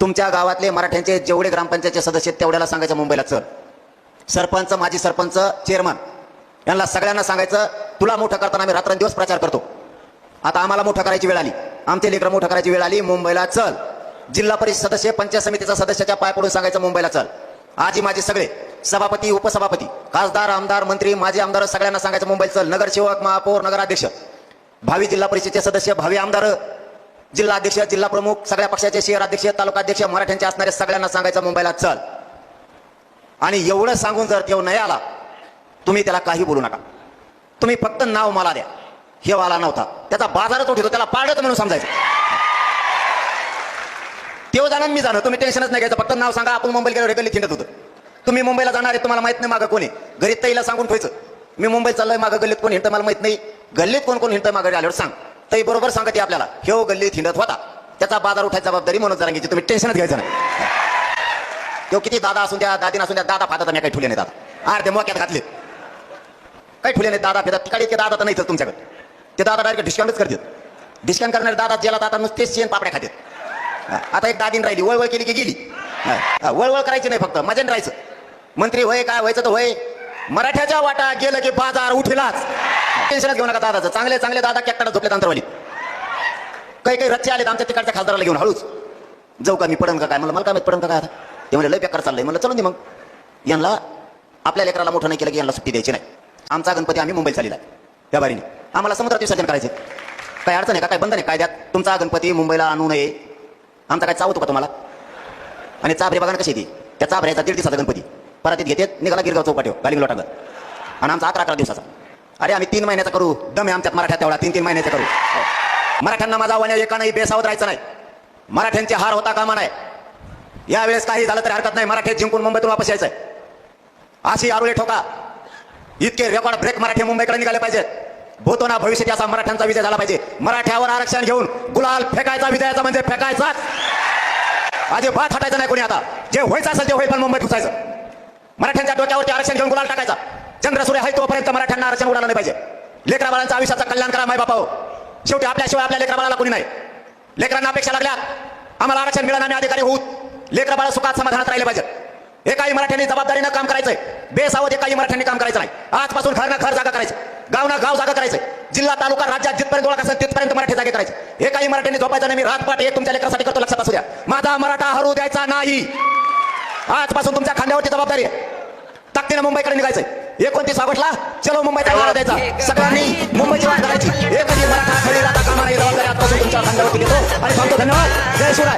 तुमच्या गावातले मराठ्यांचे जेवढे ग्रामपंचायतचे सदस्य आहेत, तेवढ्याला सांगायचं मुंबईला चल. सरपंच माजी सरपंच चेअरमन यांना सगळ्यांना सांगायचं तुला मोठं करताना आम्ही रात्रंदिवस प्रचार करतो. आता आम्हाला मोठं करायची वेळ आली. आमचे लेकर मोठं करायची वेळ आली मुंबईला चल. जिल्हा परिषद सदस्य पंचायत समितीचा सदस्याच्या पाय पडून सांगायचं मुंबईला चल. आजी माझे सगळे सभापती उपसभापती खासदार आमदार मंत्री माजी आमदार सगळ्यांना सांगायचं मुंबईला चल. नगरसेवक महापौर नगराध्यक्ष भावी जिल्हा परिषदेचे सदस्य भावी आमदार जिल्हाध्यक्ष जिल्हा प्रमुख सगळ्या पक्षाचे शहर अध्यक्ष तालुका अध्यक्ष मराठ्यांचे असणारे सगळ्यांना सांगायचं मुंबईला चल. आणि एवढं सांगून जर तेव्हा नाही आला तुम्ही त्याला काही बोलू नका. तुम्ही फक्त नाव मला द्या. हे वाला नव्हता. त्याचा बाजारच उठतो त्याला पाडत म्हणून समजायचं. तेव्हा जाणार मी जाणं तुम्ही टेन्शनच नाही घ्यायचं. फक्त नाव सांगा आपण मुंबईला गेलो गल्लीत हिंडत होतं. तुम्ही मुंबईला जाणार आहे तुम्हाला माहीत नाही मागं कोणी घरी तईला सांगून ठेवायचं. मी मुंबईत चाललंय मागं गल्लीत कोण हिंडतं मला माहीत नाही. गल्लीत कोण कोण हिंडतं मागं आल्यावर सांग. तई बरोबर सांगते आपल्याला. ह्यो गल्ली थिंडत होता. त्याचा बाजार उठायची जबाबदारी म्हणून जरांगीची तुम्ही टेन्शनच घ्यायचं नाही. तो किती दादा असून द्या दादी असून द्या दादा फादा मी काही ठुले नाही दादा अर्धे मोक्यात घातले. काही ठुले नाही दादा फिरत. तिकडे इतके दादा तर नाही तुमच्याकडे. ते दादा डायरेक्ट डिस्काउंटच करतात. डिस्काउंट करणारे दादा ज्याला दादा नुसतेच शेण पापड्या खातात. आता एक दादीन राहिली वळवळ केली की गेली. वळवळ करायची नाही फक्त मजेन राहायचं. मंत्री होय काय व्हायचं तर होय. मराठ्याच्या वाटा गेलं की बाजार उठेलाच. टेन्शनच घेऊ नका दादाचं. चांगले चांगले दादा कॅक्टाला झोपले अंतरवाली काही काही रच्चे तर आमच्या तिकडच्या खासदाराला घेऊन हळूच. जाऊ का मी पडन का काय? मला मला काय माहीत पडन का काय आता? ते म्हणजे लय बेकार चाललंय. मला चलून दे मग. यांना आपल्या लेकराला मोठं नाही केलं की यांना सुट्टी द्यायची नाही. आमचा गणपती आम्ही मुंबईत चाललेला आहे. त्या बारीने. आम्हाला समुद्रात विसर्जन करायचे काय अडचण आहे का? काय बंधन आहे? कायद्यात तुमचा गणपती मुंबईला आणू नये. आमचा काय चावतो का तुम्हाला? आणि चाभरे बघा कशी येते त्या चाभऱ्याचा दीड दिवसाचा गणपती. परत घेते निघाला गिरगाव चौपाटीवर गालिंग लोटागत आणि आमचा अकरा अकरा दिवसाचा. अरे आम्ही तीन महिन्याचा करू. दम आहे आमच्यात मराठ्यात तेवढा. तीन तीन महिन्याचा करू. हो. मराठ्यांना माझा आव्हान एका एकानंही बेसावत राहायचं नाही. मराठ्यांचे हार होता कामा नाही यावेळेस काही झालं तरी हरकत नाही. मराठी जिंकून मुंबईतून वापस यायचंय. अशी आरुळे ठोका. इतके रेकॉर्ड ब्रेक मराठी मुंबईकडे निघाले पाहिजेत. होतो ना भविष्यात असा मराठ्यांचा विजय झाला पाहिजे. मराठ्यावर आरक्षण घेऊन गुलाल फेकायचा विजयाचा म्हणजे फेकायचा. फेकायचाच भात हटायचं नाही कोणी आता. जे व्हायचं असेल ते होईल पण मुंबईत घुसायचं. मराठ्यांच्या डोक्यावरती आरक्षण घेऊन गुलाल टाकायचा. चंद्रसूर्य आहे तोपर्यंत मराठ्यांना आरक्षण उडालं नाही पाहिजे. लेकरा बाळांच्या आयुष्याचं कल्याण करा माय बापाओ. शेवटी आपल्याशिवाय आपल्या लेकरा बाळाला कोणी नाही. लेकरांना अपेक्षा लागल्या आम्हाला आरक्षण मिळालं आम्ही अधिकारी होऊ लेकरा बाळा सुखात समाधानात राहिले पाहिजे एकाही मराठ्यांनी जबाबदारीनं काम करायचंय. बेसावत एकाही मराठ्यांनी काम करायचं नाही. आजपासून घर ना घर जागा करायचं. गाव ना गाव जागा करायचं. जिल्हा तालुका राज्यात जिथपर्यंत ओळख असेल तिथपर्यंत मराठी जागे करायचे. काही मराठ्यांनी झोपायचं नाही. मी रातपाट हे तुमच्या लेकरासाठी करतो. लक्षात असू द्या. माझा मराठा हरू द्यायचा नाही. आजपासून तुमच्या खांद्यावरची जबाबदारी आहे. ताकदीनं मुंबईकडे निघायचंय. एकोणतीस ऑगस्टला चलो मुंबईचा नारा द्यायचा. सगळ्यांनी मुंबईची वाट करायची एकही मराठा राहता आजपासून तुमच्या खांद्यावरती घेतो. आणि सांगतो धन्यवाद. जय शिवराय.